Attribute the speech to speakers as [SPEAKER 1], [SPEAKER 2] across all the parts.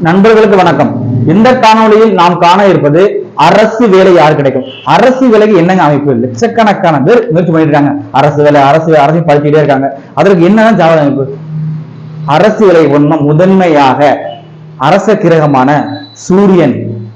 [SPEAKER 1] நண்பர்களுக்கு வணக்கம். இந்த காணொளியில் நாம் காண இருப்பது அரசு வேலை யார் கிடைக்கும்? அரசு வேலைக்கு என்னங்க அமைப்பு? லட்சக்கணக்கான பேர் முயற்சி பண்ணிட்டு இருக்காங்க அரசு வேலை அரசு அரசு படிச்சுட்டே இருக்காங்க. அதற்கு என்னதான் ஜாதக அமைப்பு? அரசு வேலை ஒண்ணும் முதன்மையாக அரச கிரகமான சூரியன்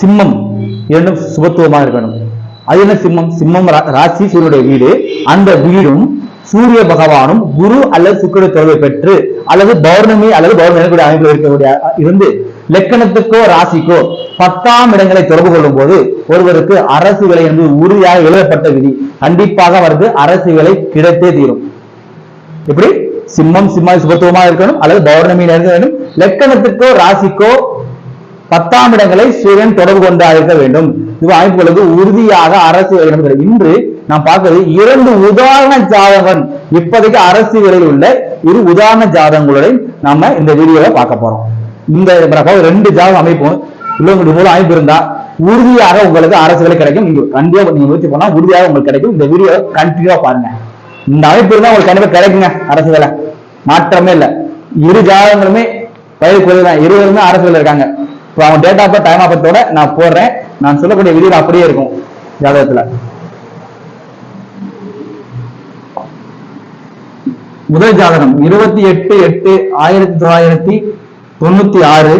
[SPEAKER 1] சிம்மம் இரண்டும் சுபத்துவமாக இருக்கணும். அது என்ன சிம்மம்? சிம்மம் ரா- ராசி சூரியனுடைய வீடு. அந்த வீடும் சூரிய பகவானும் குரு அல்லது சுக்கிர தொடர்பை பெற்று அல்லது பௌர்ணமி அல்லது பௌர்ணமி அமைப்பில் இருக்கக்கூடிய இருந்து லக்கணத்துக்கோ ராசிக்கோ பத்தாம் இடங்களை தொடர்பு கொள்ளும் போது ஒருவருக்கு அரசு விலை என்று உறுதியாக எழுதப்பட்ட விதி. கண்டிப்பாக அவருக்கு அரசு விலை கிடைத்தே தீரும். எப்படி? சிம்மம் சிம்ம சுபத்துவமா இருக்கணும் அல்லது பௌர்ணமி இருக்க வேண்டும். லக்கணத்துக்கோ ராசிக்கோ பத்தாம் இடங்களை சூரியன் தொடர்பு கொண்டா இருக்க வேண்டும். இது அமைப்புகளுக்கு உறுதியாக அரசு இன்று நான் பார்க்கறது இரண்டு உதாரண ஜாதகம் இப்போதைக்கு அரசு உள்ள இரு உதாரண ஜாதகங்களுடன் நாம இந்த வீடியோவை பார்க்க போறோம். இந்த ரெண்டு ஜாதகம் அமைப்பும் உள்ளவங்களுடைய மூலம் அமைப்பு இருந்தா உறுதியாக உங்களுக்கு அரசுகளை கிடைக்கும். நீங்க கண்டிப்பா நீங்க முயற்சி பண்ணா உறுதியாக உங்களுக்கு கிடைக்கும். இந்த வீடியோ கண்டினியூவா பாருங்க. இந்த அமைப்பு இருந்தா உங்களுக்கு கண்டிப்பா கிடைக்குங்க அரசு வேலை. மாற்றமே இல்ல. இரு ஜாதகங்களுமே வயது இருவருமே அரசு வேலை இருக்காங்க. இப்போ அவங்க டேட் ஆஃப் டைம் ஆஃப் நான் போடுறேன். நான் சொல்லக்கூடிய வீடியோ அப்படியே இருக்கும் ஜாதகத்துல. முதல் ஜாதகம் இருபத்தி எட்டு எட்டு ஆயிரத்தி தொள்ளாயிரத்தி தொண்ணூத்தி ஆறு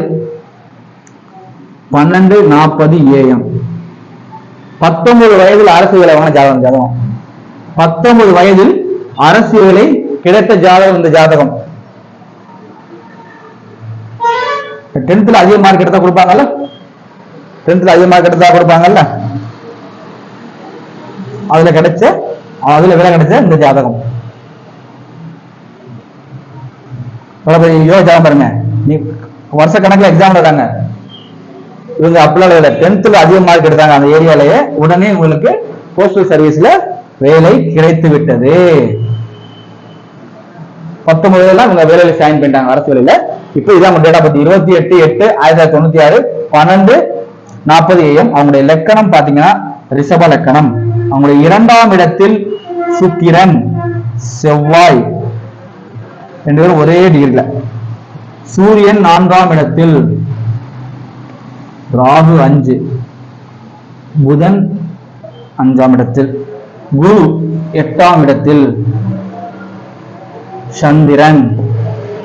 [SPEAKER 1] பன்னெண்டு நாற்பது ஏஎம் பத்தொன்பது வயதில் அரசு வேலை ஜாதகம் ஜாதகம். பத்தொன்பது வயதில் அரசு வேலை கிடைத்த ஜாதகம் இந்த ஜாதகம். டென்த்ல அதிக மார்க் எடுத்தா கொடுப்பாங்கல்ல? டென்த்ல அதிக மார்க் எடுத்தா கொடுப்பாங்கல்ல? அதுல கிடைச்ச அதுல வேலை கிடைச்ச இந்த ஜாதகம். எவ்வளவு யோ பாருங்க. நீ வருஷ கணக்கில் எக்ஸாம் எழுதாங்க இவங்க அப்படிலாம் இல்லை டென்த்தில் அதிக மார்க் எடுத்தாங்க அந்த ஏரியாலேயே உடனே உங்களுக்கு போஸ்டல் சர்வீஸில் வேலை கிடைத்து விட்டது. பத்தொன்பதுல இவங்க வேலையில சைன் பண்ணிட்டாங்க அரசு வேலையில. இப்போ இதான் அவங்க டேட்டா பத்தி இருபத்தி எட்டு எட்டு ஆயிரத்தி தொள்ளாயிரத்தி தொண்ணூத்தி ஆறு பன்னெண்டு நாற்பது ஏஎம் அவங்களுடைய லக்கணம் பாத்தீங்கன்னா ரிஷப லக்கணம். அவங்களுடைய இரண்டாம் இடத்தில் சுக்கிரன் செவ்வாய். ரெண்டு பேரும் ஒரே டிகிரில சூரியன் நான்காம் இடத்தில் ராகு அஞ்சு புதன் அஞ்சாம் இடத்தில் குரு எட்டாம் இடத்தில் சந்திரன்.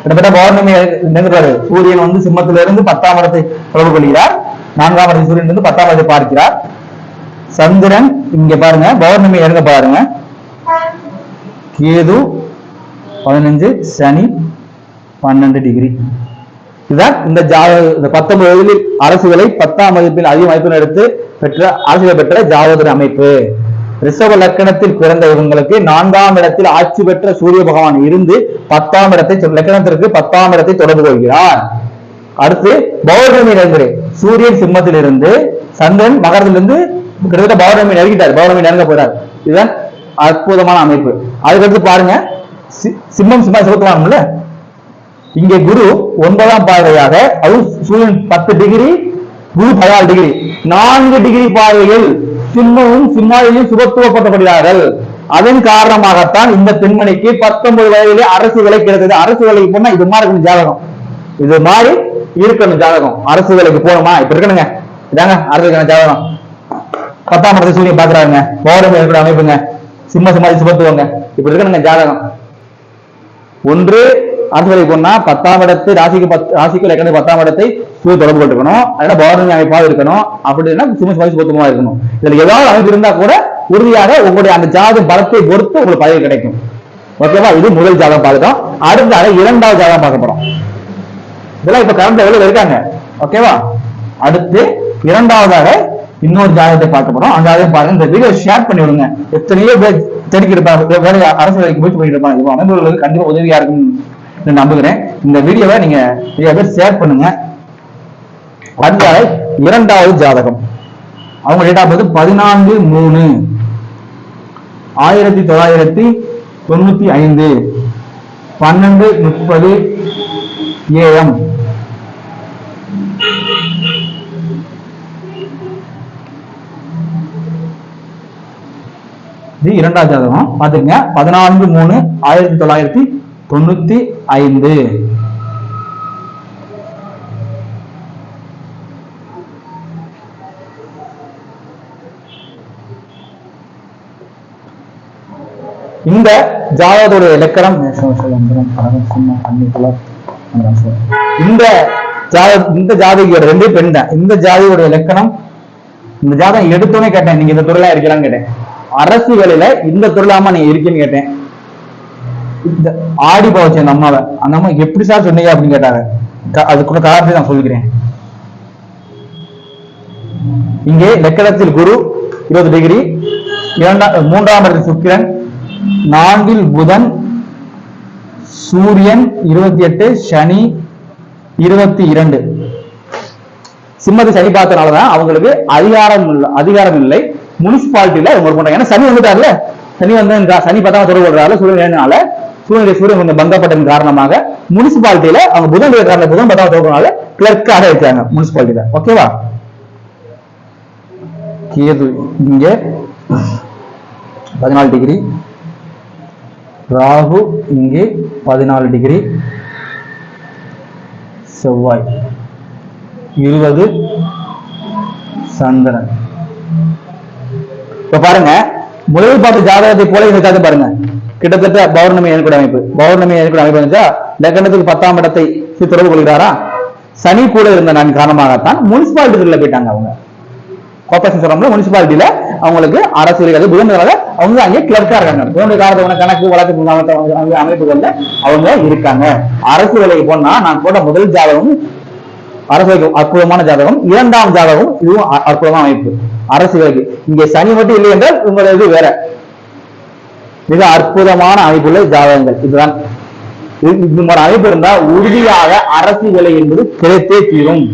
[SPEAKER 1] கிட்டத்தட்ட பௌர்ணமி நினைக்கிறாரு சூரியன் வந்து சிம்மத்துல இருந்து பத்தாம் இடத்தை தொடர்பு கொள்கிறார். நான்காம் இடத்தை சூரியன் இருந்து பத்தாம் இடத்தை பார்க்கிறார். சந்திரன் இங்க பாருங்க பௌர்ணமி இறங்க பாருங்க. கேது பதினஞ்சு சனி பன்னெண்டு டிகிரி இதுதான் இந்த ஜாத இந்த பத்தொன்பது வயதில் அரசுகளை பத்தாம் மதிப்பில் அதிக மதிப்பெண் எடுத்து பெற்ற அரசுகளை பெற்ற ஜாதகர் அமைப்பு. ரிஷப லக்கணத்தில் பிறந்த இவங்களுக்கு நான்காம் இடத்தில் ஆட்சி பெற்ற சூரிய பகவான் இருந்து பத்தாம் இடத்தை லக்கணத்திற்கு பத்தாம் இடத்தை தொடர்பு கொள்கிறார். அடுத்து பௌர்ணமி நெருங்குது சூரியன் சிம்மத்திலிருந்து சந்திரன் மகரத்திலிருந்து கிட்டத்தட்ட பௌர்ணமி நெருங்கிட்டார் பௌர்ணமி நெருங்க போறார். இதுதான் அற்புதமான அமைப்பு. அதுக்கடுத்து பாருங்க சிம்மம் சிம்ம செலுத்துவாங்கல்ல இங்கே குரு ஒன்பதாம் பார்வையாக அது சூரியன் பத்து டிகிரி குரு பதினாலு டிகிரி. நான்கு டிகிரி பார்வையில் சிம்மமும் சிம்மாவையும் சுபத்துவப்படுத்தப்படுகிறார்கள். அதன் காரணமாகத்தான் இந்த பெண்மணிக்கு பத்தொன்பது வயதிலே அரசு விலை கிடைத்தது. அரசு வேலைக்கு போனா இது மாதிரி இருக்கணும் ஜாதகம். இது மாதிரி இருக்கணும் ஜாதகம். அரசு வேலைக்கு போகணுமா? இப்ப இருக்கணுங்க. இதாங்க அரசு ஜாதகம். பத்தாம் இடத்தை சூரியன் பாக்குறாருங்க பௌர்ணமி இருக்கிற அமைப்புங்க. சிம்ம சிம்மாதி சுபத்துவங்க. இப்படி இருக்கணுங்க ஜாதகம். ஒன்று ஆசிரியரை பொண்ணா பத்தாம் இடத்து ராசிக்கு பத்து ராசிக்கு லக்கணத்துக்கு பத்தாம் இடத்தை சூரிய தொடர்பு கொண்டிருக்கணும். அதனால பௌர்ணமி அமைப்பாக இருக்கணும். அப்படின்னா சும சுமதி சுத்தமா இருக்கணும். இதுல ஏதாவது அமைப்பு இருந்தா கூட உறுதியாக உங்களுடைய அந்த ஜாதக பலத்தை பொறுத்து உங்களுக்கு பதவி கிடைக்கும். ஓகேவா இது முதல் ஜாதகம் பார்த்துட்டோம் அடுத்ததாக இரண்டாவது ஜாதகம் பார்க்க போறோம். இதெல்லாம் இப்ப கரண்ட் எவ்வளவு இருக்காங்க. ஓகேவா அடுத்து இரண்டாவதாக இன்னொரு ஜாதகத்தை பார்க்க போறோம். அந்த ஜாதகம் பாருங்க. இந்த வீடியோ ஷேர் பண்ணி விடுங்க எத்தனையோ பேர் தேடிக்கிட்டு இருப்பாங்க வேலை அரசு வேலைக்கு போயிட்டு போயிட்டு இருப்பாங்க இது அமைப்புகளுக்கு கண்டிப்பா உதவியா இருக்கும் நம்புகிறேன். இந்த வீடியோவை நீங்க நிறைய பேர் ஷேர் பண்ணுங்க. அடுத்த இரண்டாவது ஜாதகம். அவங்க டேட் ஆஃப் பர்த் பதினான்கு மூணு. ஆயிரத்தி தொள்ளாயிரத்தி தொண்ணூத்தி ஐந்து. பன்னெண்டு முப்பது ஏஎம் இது இரண்டாவது ஜாதகம். பாத்துக்கங்க பதினான்கு மூணு ஆயிரத்தி தொள்ளாயிரத்தி தொண்ணூத்தி ஐந்து. இந்த ஜாதகத்தோட இலக்கணம் இந்த இந்த ஜாதகியோட ரெண்டு பெண் தான். இந்த ஜாதியோட இலக்கணம் இந்த ஜாதகம் எடுத்தோன்னே கேட்டேன். நீங்க இந்த துறையில இருக்கலாம்னு கேட்டேன். அரசு வேலையில இந்த துறையிலாமா நீ இருக்கீன்னு கேட்டேன். இந்த ஆடி போச்சு அந்த அம்மாவை. அந்த அம்மா எப்படி சார் சொன்னீங்க அப்படின்னு கேட்டாங்க. அதுக்குள்ள காரணத்தை நான் சொல்கிறேன் இங்கே லக்கணத்தில் குரு இருபது டிகிரி இரண்டாம் மூன்றாம் இடத்தில் சுக்கிரன் நான்கில் புதன் சூரியன் இருபத்தி எட்டு சனி இருபத்தி இரண்டு. சிம்மத்தை சனி பார்த்தனாலதான் அவங்களுக்கு அதிகாரம் அதிகாரம் இல்லை. முனிசிபாலிட்டியில இவங்க ஒர்க் பண்றாங்க ஏன்னா சனி வந்துட்டார்ல. சனி வந்து இந்த சனி பார்த்தா தொடர்பு கொள்றாரு சூரியனால சூரியனுடைய சூரியன் கொஞ்சம் பங்கப்பட்டதன் காரணமாக முனிசிபாலிட்டியில அவங்க புதன் காரணம் புதன் பார்த்தா தொடர்புனால கிளர்க்காக இருக்காங்க முனிசிபாலிட்டியில. ஓகேவா கேது இங்க பதினாலு டிகிரி ராகு இங்கே பதினாலு டிகிரி செவ்வாய் இருபது சந்திரன். இப்ப பாருங்க முதல் பார்த்த ஜாதகத்தை போல இந்த பாருங்க. கிட்டத்தட்ட பௌர்ணமி ஏற்கூட அமைப்பு. பௌர்ணமி ஏற்கூட அமைப்பு வந்துச்சா? லக்கணத்துக்கு பத்தாம் இடத்தை தொடர்பு கொள்கிறாரா? சனி கூட இருந்த நான் காரணமாகத்தான் முனிசிபாலிட்டிக்குள்ள போயிட்டாங்க அவங்க. கோப்பரேஷன் சொல்றோம்ல முனிசிபாலிட்டியில அவங்களுக்கு அரசு இருக்காது புதன்கிறால அவங்க அங்கே கிளர்க்கா இருக்காங்க. புதன் காலத்தவங்க கணக்கு வழக்கு அவங்க அமைப்புகள்ல அவங்க இருக்காங்க. அரசு வேலைக்கு போனா நான் போட்ட முதல் ஜாதகம் அரசு அற்புதமான ஜாதகம் இரண்டாம் ஜாதகம் இதுவும் அ- அற்புதமான அமைப்பு. அரசு வேலைக்கு இங்கே சனி மட்டும் இல்லை என்றால் உங்களது வேற. மிக அற்புதமான அமைப்புள்ள ஜாதகங்கள். இதுதான். இந்த மாதிரி அமைப்பு இருந்தால் உறுதியாக அரசு விலை என்பது கிடைத்தே தீரும்.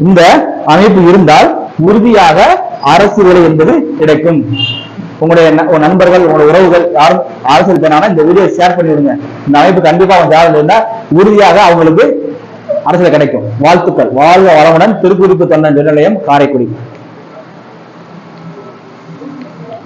[SPEAKER 1] இந்த அமைப்பு இருந்தால் உறுதியாக அரசு விலை என்பது கிடைக்கும். உங்களுடைய ந- நண்பர்கள் உங்களுடைய உறவுகள் யாரும் அரசியல் போனாலும் இந்த வீடியோ ஷேர் பண்ணிடுங்க. இந்த அமைப்பு கண்டிப்பா அவங்க ஜாதகம் இருந்தால் உறுதியாக அவங்களுக்கு அரசியல் கிடைக்கும். வாழ்த்துக்கள். வாழ்க வளமுடன் திருக்குறிப்பு தொண்டன் நிலையம் காரைக்குடி.